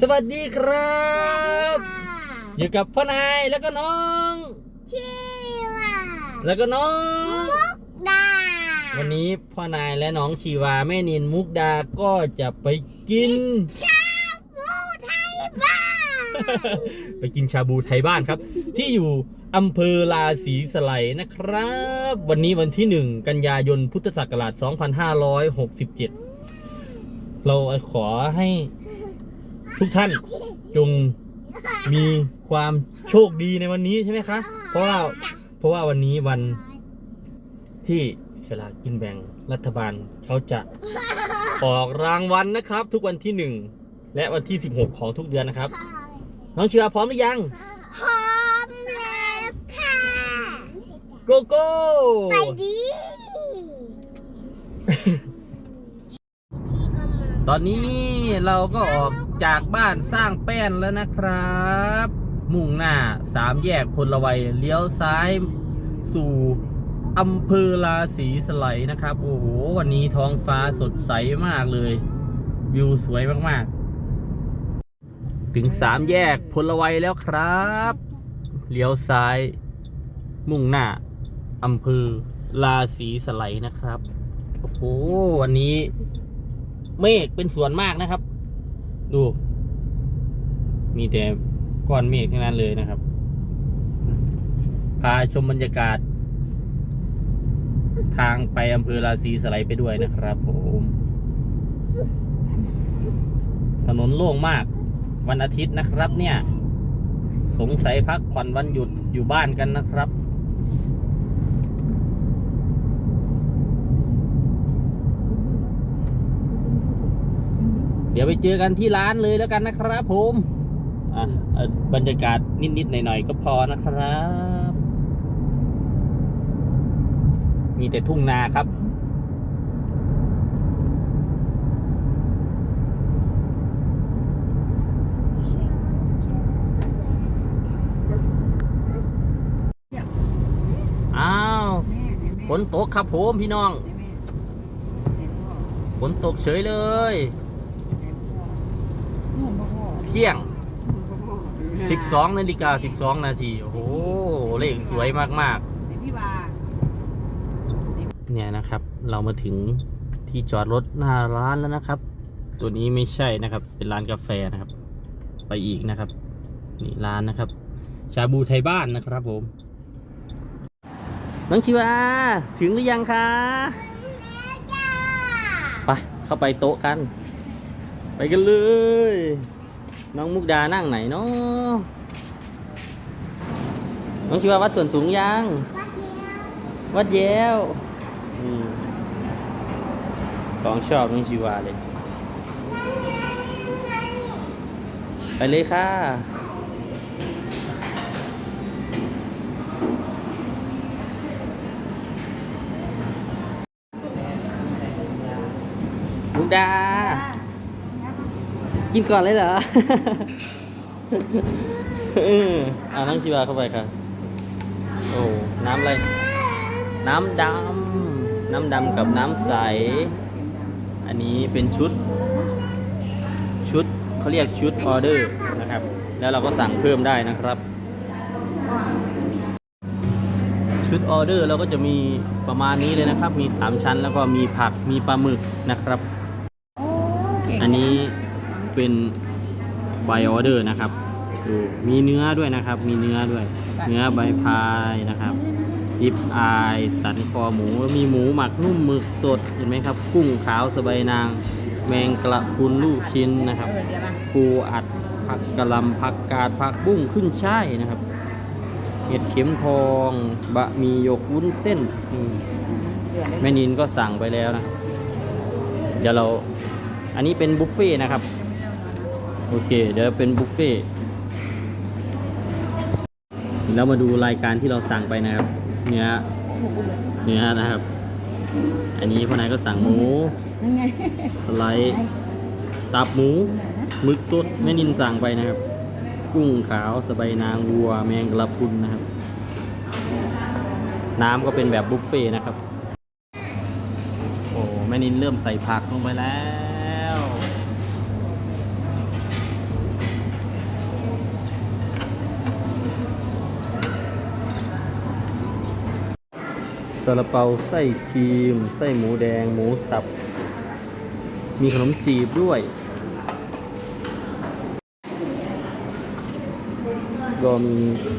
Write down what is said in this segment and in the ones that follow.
สวัสดีครับ อยู่กับพ่อนายแล้วก็น้องชื่อว่าแล้วก็น้องมุกดา วันนี้พ่อนายและน้องชีวาแม่นินมุกดาก็จะไปกิน ชาบูไทยบ้าน ไปกินชาบูไทยบ้านครับ ที่อยู่อำเภอลาศรีสไลยนะครับ วันนี้วันที่ 1 กันยายนพุทธศักราช 2567 เราขอให้ ทุกท่านจงมีความโชคดีในวันนี้ใช่ไหมคะ เพราะว่าเพราะว่าวันนี้วันที่ฉลากกินแบ่งรัฐบาลเขาจะออกรางวัลนะครับ ทุกวันที่1และวันที่ 16 ของทุกเดือนนะครับ น้องชีวาพร้อมหรือยัง พร้อมแล้วค่ะ โกโก้ ไปดิตอนนี้เราก็ออก จากบ้านสร้างแป้นแล้วนะครับ มุ่งหน้าสามแยกพลวัยเลี้ยวซ้ายสู่อำเภอลาศีสไลนะครับ โอ้โห วันนี้ท้องฟ้าสดใสมากเลย วิวสวยมากๆ ถึงสามแยกพลวัยแล้วครับเลี้ยวซ้าย มุ่งหน้าอำเภอลาศีสไลนะครับ โอ้โห วันนี้ เมฆเป็นส่วนมากนะครับ ดูมีแต่ก้อนเมฆทั้งนั้นเลยนะครับ พาชมบรรยากาศ ทางไปอำเภอราศีสไลด์ไปด้วยนะครับผมถนนโล่งมาก วันอาทิตย์นะครับเนี่ย สงสัยพักผ่อนวันหยุดอยู่บ้านกันนะครับ เดี๋ยวไปเจอกันที่ร้านเลยแล้วกันนะครับผมอะบรรยากาศนิดๆหน่อยๆก็พอนะครับ มีแต่ทุ่งนาครับอ้าวฝนตกครับผมพี่น้องฝนตกเฉยเลย เที่ยง 12นาฬิกา12 นาที โอ้โห เลขสวยมากๆ เนี่ยนะครับ เรามาถึงที่จอดรถหน้าร้านแล้วนะครับ ตัวนี้ไม่ใช่นะครับ เป็นร้านกาแฟนะครับ ไปอีกนะครับ นี่ร้านนะครับ ชาบูไทยบ้านนะครับผม น้องชิวา ถึงหรือยังคะจ้าไปเข้าไปโต๊ะกัน ไปกันเลย น้องมุกดานั่งไหนเนาะน้องชิวาวัดส่วนสูงยัง วัดเดียววัดแย้วนี่ของชอบน้องชิวาเลย ไปเลยค่ะ มุกดา กินก่อนเลยเหรอ เออเอาน้องชิวาเข้าไปค่ะ โอ้ น้ำอะไร น้ำดำ น้ำดำกับน้ำใส อันนี้เป็นชุด ชุดเขาเรียกชุดออเดอร์นะครับ แล้วเราก็สั่งเพิ่มได้นะครับ ชุดออเดอร์เราก็จะมีประมาณนี้เลยนะครับ มีสามชั้นแล้วก็มีผัก มีปลาหมึกนะครับ อันนี้ เป็นใบออเดอร์นะครับดูมีเนื้อด้วยนะครับ มีเนื้อด้วย เนื้อใบพายนะครับดิบอายสันคอหมู มีหมูหมักนุ่มหมึกสดเห็นไหมครับ กุ้งขาวสะใบายนาง แมงกระพรุนลูกชิ้นนะครับปูอัดผักกะหล่ำผักกาดผักบุ้งขึ้นช่ายนะครับเห็ดเข็มทองบะหมี่หยกวุ้นเส้นแม่นินก็สั่งไปแล้วนะเดี๋ยวเราอันนี้เป็นบุฟเฟ่นะครับ โอเค เดี๋ยวเป็นบุฟเฟ่ต์แล้วมาดูรายการที่เราสั่งไปนะครับ เนื้อเนื้อนะครับ อันนี้พ่อนายก็สั่งหมูยังไงสไลด์ตับหมูหมึกสดแม่นินสั่งไปนะครับ กุ้งขาวสะใบายนางวัว แมงกะพรุนนะครับ น้ำก็เป็นแบบบุฟเฟ่ต์นะครับ โอ้แม่นินเริ่มใส่ผักลงไปแล้วาลาเปาไส้ครีม ไส้หมูแดง หมูสับ มีขนมจีบด้วย ก็มี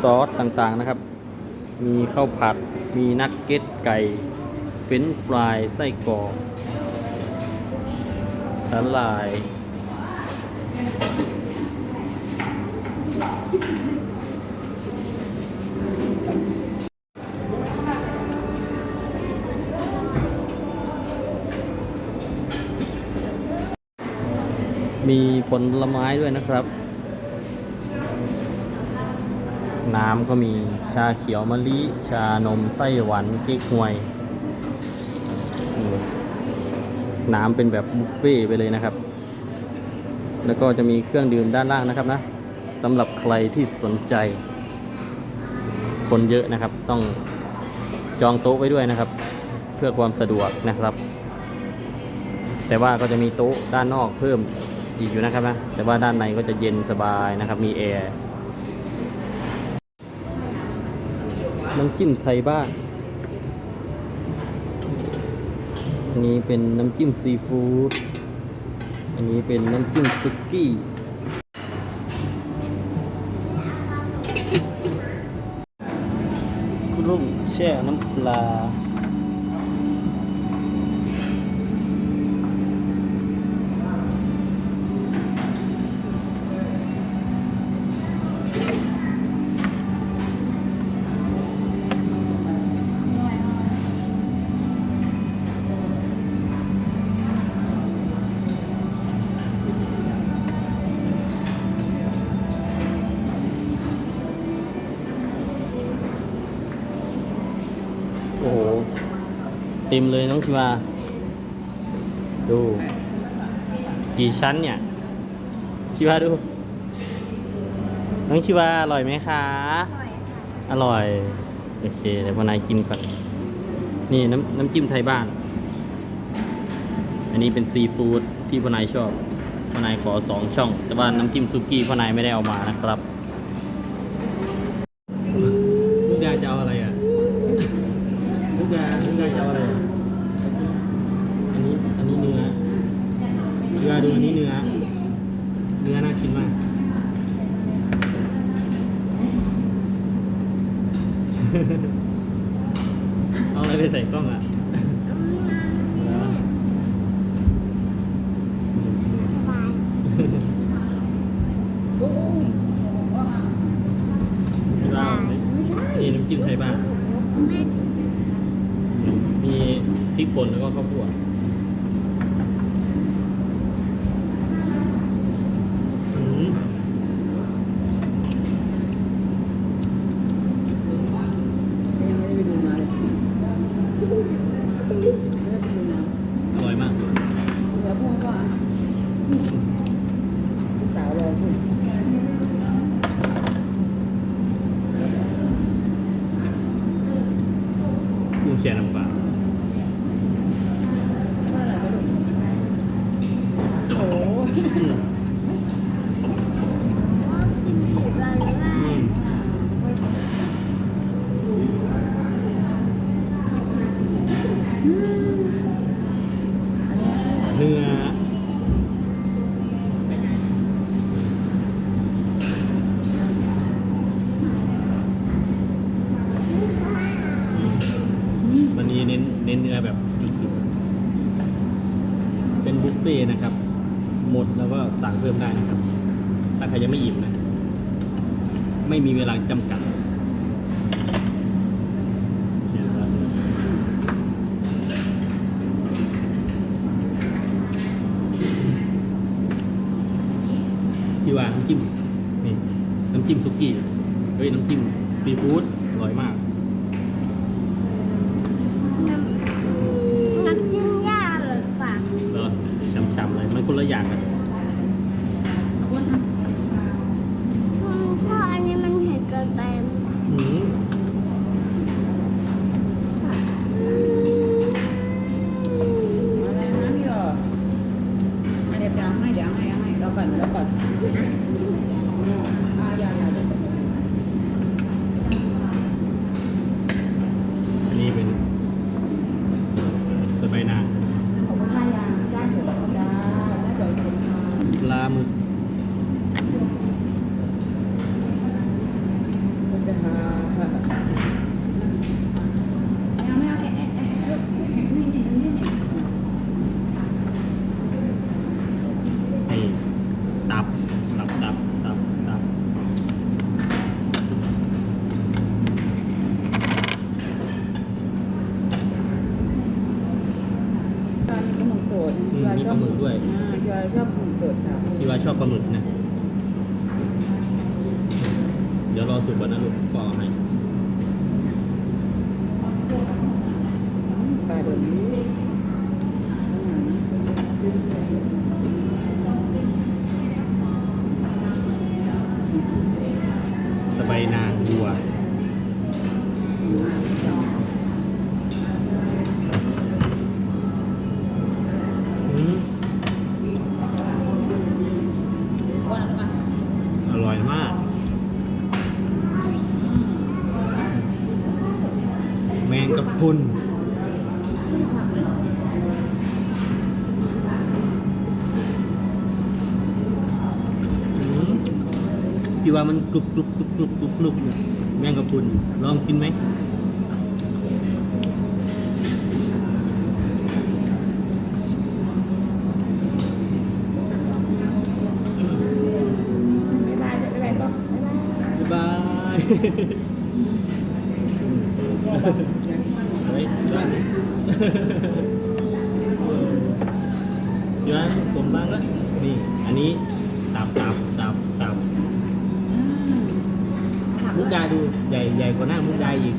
ซอสต่างๆนะครับ มีข้าวผัด มีนักเก็ตไก่ เฟรนฟราย ไส้กรอกสาหร่าย มีผลไม้ด้วยนะครับ น้ำก็มีชาเขียวมะลิ ชานมไต้หวันเก๊กฮวย น้ำเป็นแบบบุฟเฟ่ต์ไปเลยนะครับ แล้วก็จะมีเครื่องดื่มด้านล่างนะครับนะสำหรับใครที่สนใจ คนเยอะนะครับ ต้องจองโต๊ะไว้ด้วยนะครับ เพื่อความสะดวกนะครับ แต่ว่าก็จะมีโต๊ะด้านนอกเพิ่ม อีกอยู่นะครับนะแต่ว่าด้านในก็จะเย็นสบายนะครับ มีแอร์น้ำจิ้มไทยบ้านอันนี้เป็นน้ำจิ้มซีฟู้ดอันนี้เป็นน้ำจิ้มซุกี้กุ้งแช่น้ำปลา เต็มเลยน้องชิวา ดู กี่ชั้นเนี่ย ชิวาดู น้องชิวาอร่อยไหมคะ อร่อย โอเคเดี๋ยวพอนายกินก่อน นี่น้ำน้ำจิ้มไทยบ้าน อันนี้เป็นซีฟู้ดที่พอนายชอบพอนายขอสองช่อง แต่ว่าน้ำจิ้มซุกี้พอนายไม่ได้เอามานะครับลูกดาจะเอาอะไรอะ ลูกดาลูกดาจะเอาอะไรอะอันนี้ อันนี้เนื้อเนื้อ ดูอันนี้เนื้อ เนื้อน่ากินมากเอาอะไรไปใส่กล้องอะสบายที่ว่านี่น้ำจิ้มไทยบ้านมีพริกป่นแล้วก็ข้าวคั่วอืมอร่อยมาก กุ้ง แช่น้ำปลาโอ้ นี้เน้นเน้นเนื้อแบบจุกๆเป็นบุฟเฟ่ต์นะครับ หมดแล้วก็สั่งเพิ่มได้นะครับ ถ้าใครยังไม่อิ่มนะ ไม่มีเวลาจำกัดที่ว่าน้ำจิ้ม นี่ น้ำจิ้มซุกี้ เฮ้ย น้ำจิ้มซีฟู้ดอร่อยมาก น้ำน้ำจิ้มย่าหรือเปล่า เออช้ำๆเลย มันคนละอย่างกัน อืมพ่ออันนี้มันเผ็ดเกินไป อืม อะไรนะพี่หรออะเดี๋ยวจะเอาให้เดี๋ยวเอาให้เอาให้เราก่อนเราก่อนอะอย่าอย่าอย่า อันนี้เป็น มีปลาหมึกด้วยอ่าชีวาชอบหมึกสดค่ะชีวาชอบปลาหมึกนะ เดี๋ยวรอสุกก่อนนะลูกก็เอาให้ปลาเดี๋ยวนี้สบายนางบัวอื พี่ว่ามันกรุบกรุบกรุบกรุบกรุบกรุบเนี่ยแมงกะพรุนลองกินไหมบ๊ายบายบ๊ายบายก็บ๊ายบายบ๊ายบายเฮ้ยย้อนย้อนผมบ้างละนี่ อันนี้ตับตับมุก ดาดูใหญ่ใหญ่กว่าหน้ามุกดาอีก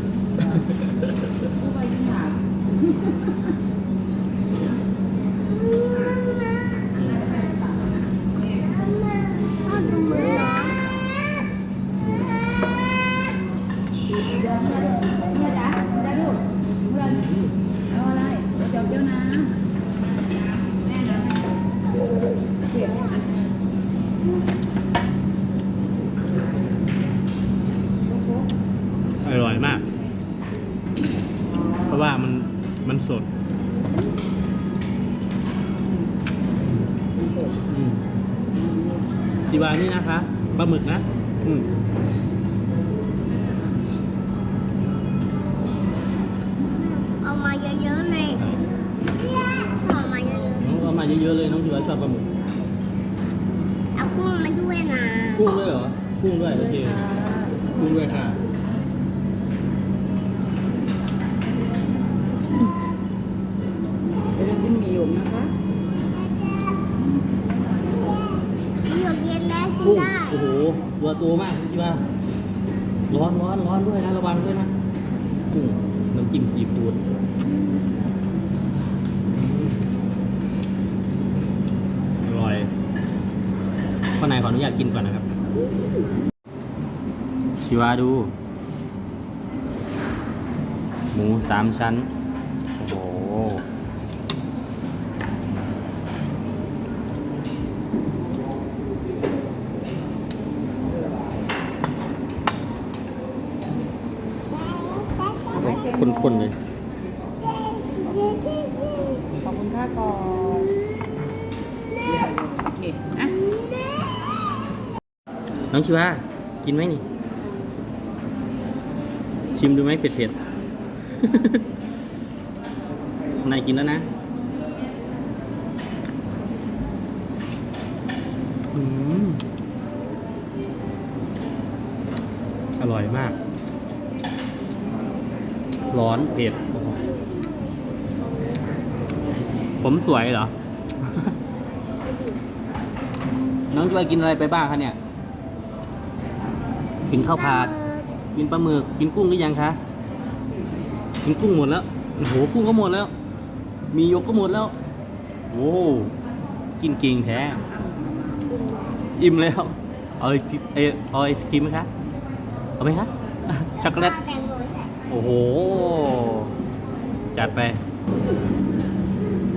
พ่อดูมือน้อง เอาอะไรเดี๋ยวเจ้าน้ำแม่นะเผ็ดอะ อร่อยมาก เพราะว่ามันมันสดอืมที วานี่นะคะปลาหมึกนะ อืมเอามาเยอะๆเลยเอามาเยอะน้องเอามาเยอะๆเลยน้องทีวาชอบปลาหมึกๆเอากุ้งมาด้วยนะกุ้งด้วยเหรอกุ้งด้วยโอเคกุ้งด้วยค่ะเดี๋ยวจะกินหมี่หยกนะคะ มีหยกเย็นแล้วกิน กุ้ง ได้ โอ้ โหตัวโตมากที่ว่าร้อนร้อนร้อนด้วยนะระวังด้วยนะกุ้งน้ำจิ้มซีฟู้ดอร่อยข้างในขออนุญาตกินก่อนนะครับ ชิวาดู หมูสามชั้น โอ้โห คนๆเลย ขอบคุณค่าก่อนโอเคอะน้องชิวากินไหมนี่ ชิมดูไหมเผ็ดๆ นายกินแล้วนะอืมอร่อยมาก ร้อนเผ็ดโอ้โหผมสวยเหรอ น้องจะไปกินอะไรไปบ้างคะเนี่ย กินข้าวผัด กินปลาหมึก กินกุ้งหรือยังคะ กินกุ้งหมดแล้ว โอ้โห กุ้งก็หมดแล้ว มียกก็หมดแล้ว โอ้กินเก่งแท้ อิ่มแล้วเอาไอติเออเอาไอศครีมไหมคะ เอาไหมคะ ช็อกโกแลตแตงโมใส่โอ้โห จัดไป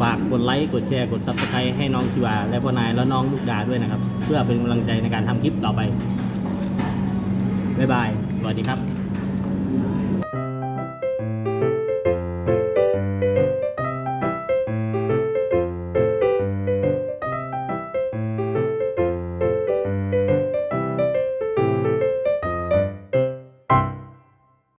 ฝากกดไลค์กดแชร์กดซับสไครต์ให้น้องชิวา และพ่อนายแล้วน้องลูกดาด้วยนะครับ เพื่อเป็นกำลังใจในการทำคลิปต่อไป บ๊ายบาย สวัสดีครับ